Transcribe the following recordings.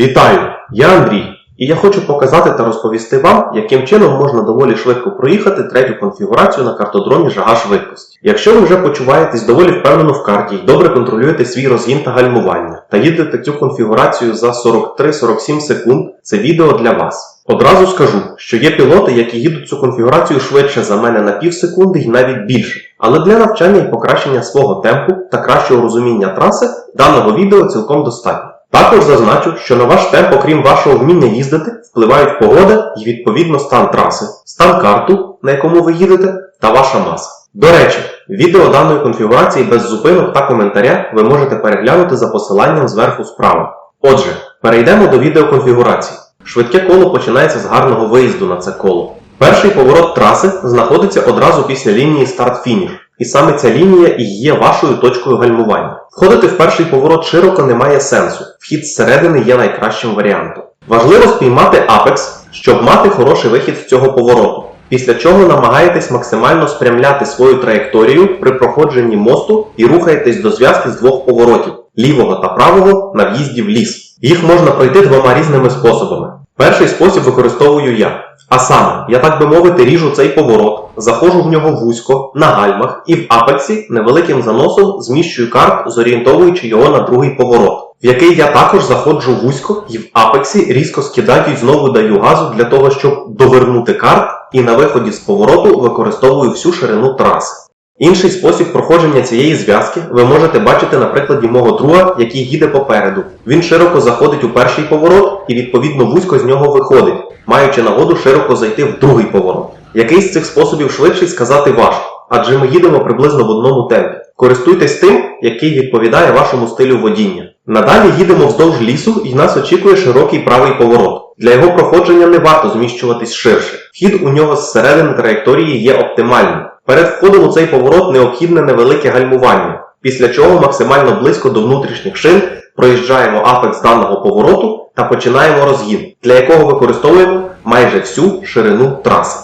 Вітаю! Я Андрій, і я хочу показати та розповісти вам, яким чином можна доволі швидко проїхати третю конфігурацію на картодромі жага швидкості. Якщо ви вже почуваєтесь доволі впевнено в карті і добре контролюєте свій розгін та гальмування, та їдете цю конфігурацію за 43-47 секунд, це відео для вас. Одразу скажу, що є пілоти, які їдуть цю конфігурацію швидше за мене на пів секунди і навіть більше. Але для навчання і покращення свого темпу та кращого розуміння траси даного відео цілком достатньо. Також зазначу, що на ваш темп, окрім вашого вміння їздити, впливають погода і відповідно стан траси, стан карту, на якому ви їдете, та ваша маса. До речі, відео даної конфігурації без зупинок та коментаря ви можете переглянути за посиланням зверху справа. Отже, перейдемо до відеоконфігурації. Швидке коло починається з гарного виїзду на це коло. Перший поворот траси знаходиться одразу після лінії старт-фініш, і саме ця лінія і є вашою точкою гальмування. Входити в перший поворот широко немає сенсу, вхід зсередини є найкращим варіантом. Важливо спіймати апекс, щоб мати хороший вихід з цього повороту, після чого намагаєтесь максимально спрямляти свою траєкторію при проходженні мосту і рухаєтесь до зв'язки з двох поворотів лівого та правого на в'їзді в ліс. Їх можна пройти двома різними способами. Перший спосіб використовую я. А саме, я так би мовити, ріжу цей поворот, заходжу в нього вузько, на гальмах і в апексі невеликим заносом зміщую карт, зорієнтовуючи його на другий поворот, в який я також заходжу вузько і в апексі різко скидаю і знову даю газу для того, щоб довернути карт, і на виході з повороту використовую всю ширину траси. Інший спосіб проходження цієї зв'язки ви можете бачити на прикладі мого друга, який їде попереду. Він широко заходить у перший поворот і відповідно вузько з нього виходить, маючи нагоду широко зайти в другий поворот. Який з цих способів швидший сказати важко, адже ми їдемо приблизно в одному темпі. Користуйтесь тим, який відповідає вашому стилю водіння. Надалі їдемо вздовж лісу і нас очікує широкий правий поворот. Для його проходження не варто зміщуватись ширше. Вхід у нього зсередини траєкторії є оптимальним. Перед входом у цей поворот необхідне невелике гальмування, після чого максимально близько до внутрішніх шин проїжджаємо апекс даного повороту та починаємо розгін, для якого використовуємо майже всю ширину траси.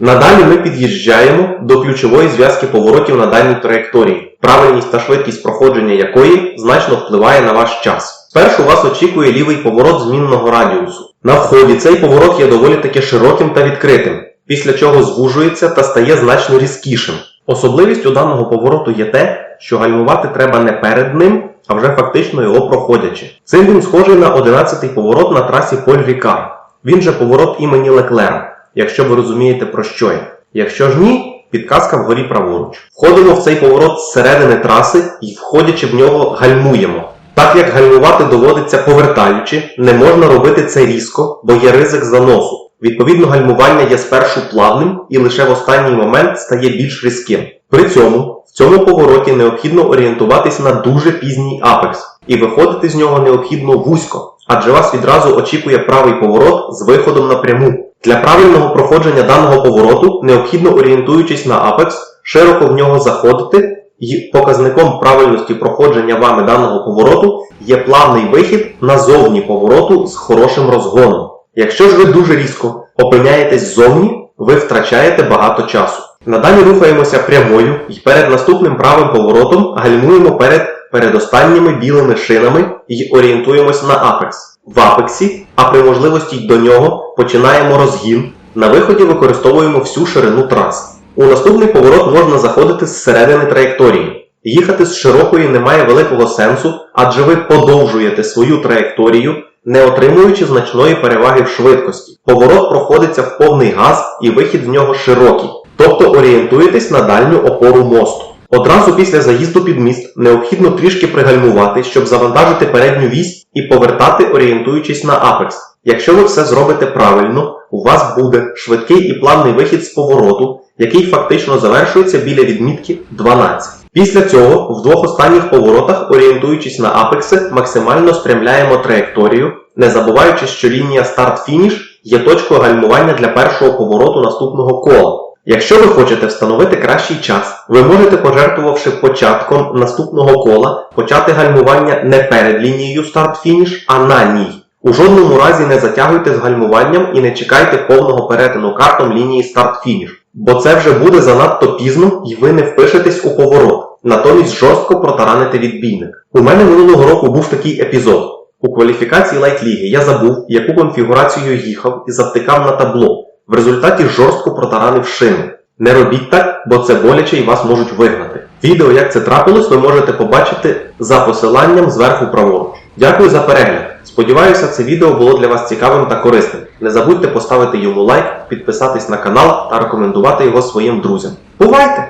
Надалі ми під'їжджаємо до ключової зв'язки поворотів на даній траєкторії, правильність та швидкість проходження якої значно впливає на ваш час. Спершу вас очікує лівий поворот змінного радіусу. На вході цей поворот є доволі таки широким та відкритим, після чого звужується та стає значно різкішим. Особливістю даного повороту є те, що гальмувати треба не перед ним, а вже фактично його проходячи. Цим він схожий на 11-й поворот на трасі Поль Рікар. Він же поворот імені Леклера, якщо ви розумієте про що я. Якщо ж ні, підказка вгорі праворуч. Входимо в цей поворот зсередини траси і, входячи в нього, гальмуємо. Так як гальмувати доводиться повертаючи, не можна робити це різко, бо є ризик заносу. Відповідно, гальмування є спершу плавним і лише в останній момент стає більш різким. При цьому в цьому повороті необхідно орієнтуватись на дуже пізній апекс, і виходити з нього необхідно вузько, адже вас відразу очікує правий поворот з виходом напряму. Для правильного проходження даного повороту необхідно, орієнтуючись на апекс, широко в нього заходити, і показником правильності проходження вами даного повороту є плавний вихід назовні повороту з хорошим розгоном. Якщо ж ви дуже різко опиняєтесь ззовні, ви втрачаєте багато часу. Надалі рухаємося прямою і перед наступним правим поворотом гальмуємо перед передостанніми білими шинами і орієнтуємось на апекс. В апексі, а при можливості до нього починаємо розгін. На виході використовуємо всю ширину траси. У наступний поворот можна заходити з середини траєкторії. Їхати з широкої немає великого сенсу, адже ви подовжуєте свою траєкторію, не отримуючи значної переваги в швидкості. Поворот проходиться в повний газ і вихід в нього широкий, тобто орієнтуєтесь на дальню опору мосту. Одразу після заїзду під міст необхідно трішки пригальмувати, щоб завантажити передню вісь і повертати, орієнтуючись на апекс. Якщо ви все зробите правильно, у вас буде швидкий і плавний вихід з повороту, який фактично завершується біля відмітки 12. Після цього в двох останніх поворотах, орієнтуючись на апекси, максимально спрямляємо траєкторію, не забуваючи, що лінія старт-фініш є точкою гальмування для першого повороту наступного кола. Якщо ви хочете встановити кращий час, ви можете, пожертвувавши початком наступного кола, почати гальмування не перед лінією старт-фініш, а на ній. У жодному разі не затягуйте з гальмуванням і не чекайте повного перетину картом лінії старт-фініш, бо це вже буде занадто пізно і ви не впишетесь у поворот, натомість жорстко протараните відбійник. У мене минулого року був такий епізод. У кваліфікації лайт-ліги я забув, яку конфігурацію їхав і завтикав на табло. В результаті жорстко протаранив шину. Не робіть так, бо це боляче і вас можуть вигнати. Відео, як це трапилось, ви можете побачити за посиланням зверху праворуч. Дякую за перегляд. Сподіваюся, це відео було для вас цікавим та корисним. Не забудьте поставити йому лайк, підписатись на канал та рекомендувати його своїм друзям. Бувайте!